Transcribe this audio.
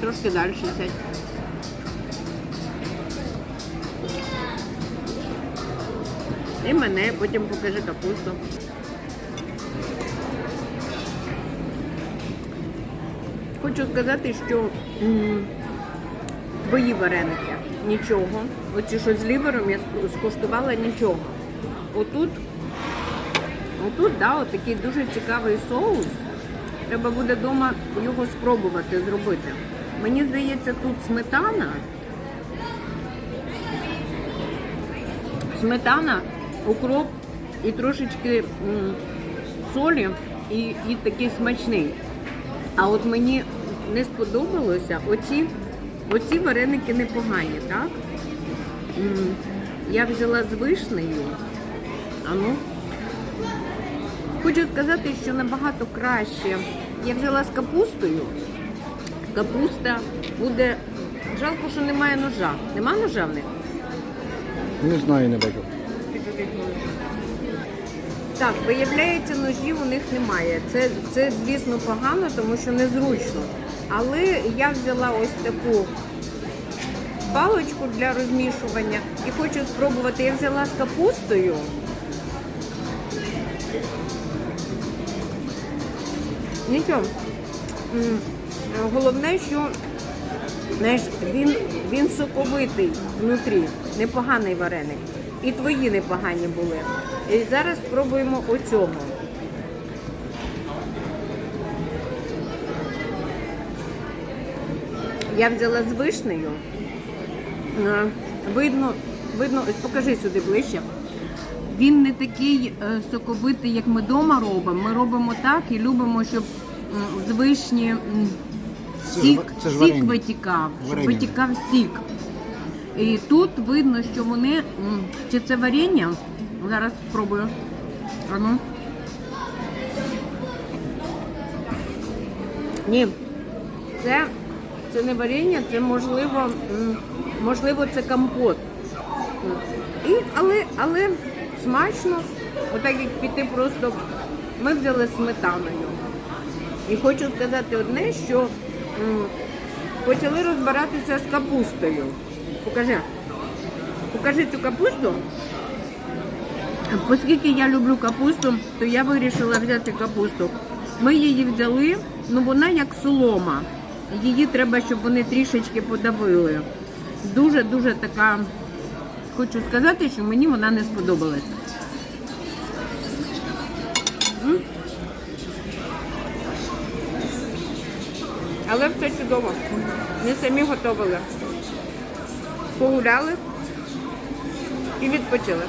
Трошки далі сядь. І мене, потім покажи капусту. Хочу сказати, що твої вареники нічого. Оці, що з лівером я скуштувала нічого. Отут, отут, да, от такий дуже цікавий соус. Треба буде вдома його спробувати зробити. Мені здається, тут сметана. Сметана, укроп і трошечки солі, і, і такий смачний. А от мені не сподобалося оці, оці вареники непогані, так? Я взяла з вишнею. А ну. Хочу сказати, що набагато краще. Я взяла з капустою. Капуста буде. Жалко, що немає ножа. Нема ножа в них? Не знаю, не бачу. Так, виявляється, ножів у них немає. Це, це звісно, погано, тому що незручно. Але я взяла ось таку паличку для розмішування і хочу спробувати. Я взяла з капустою. Нічого. Головне, що знаєш, він, він соковитий внутрі, непоганий вареник. І твої непогані були. І зараз спробуємо оцього. Я взяла з вишнею. Видно, видно, ось покажи сюди ближче. Він не такий е, соковитий, як ми вдома робимо. Ми робимо так і любимо, щоб з вишні Це сік, це сік варення. витікав, щоб Варення. витікав сік. І тут видно, що вони. Чи це варення? Зараз спробую. А ну. Ні, це, це не варення, це можливо, можливо, це компот. І, але, але смачно, отак як піти просто. Ми взяли сметаною. І хочу сказати одне, що почали розбиратися з капустою. Покажи. Покажи цю капусту. Оскільки я люблю капусту, то я вирішила взяти капусту. Ми її взяли, ну вона як солома. Її треба, щоб вони трішечки подавили. Дуже-дуже така, хочу сказати, що мені вона не сподобалась. Але все чудово. Ми самі готували. Погуляли і відпочили.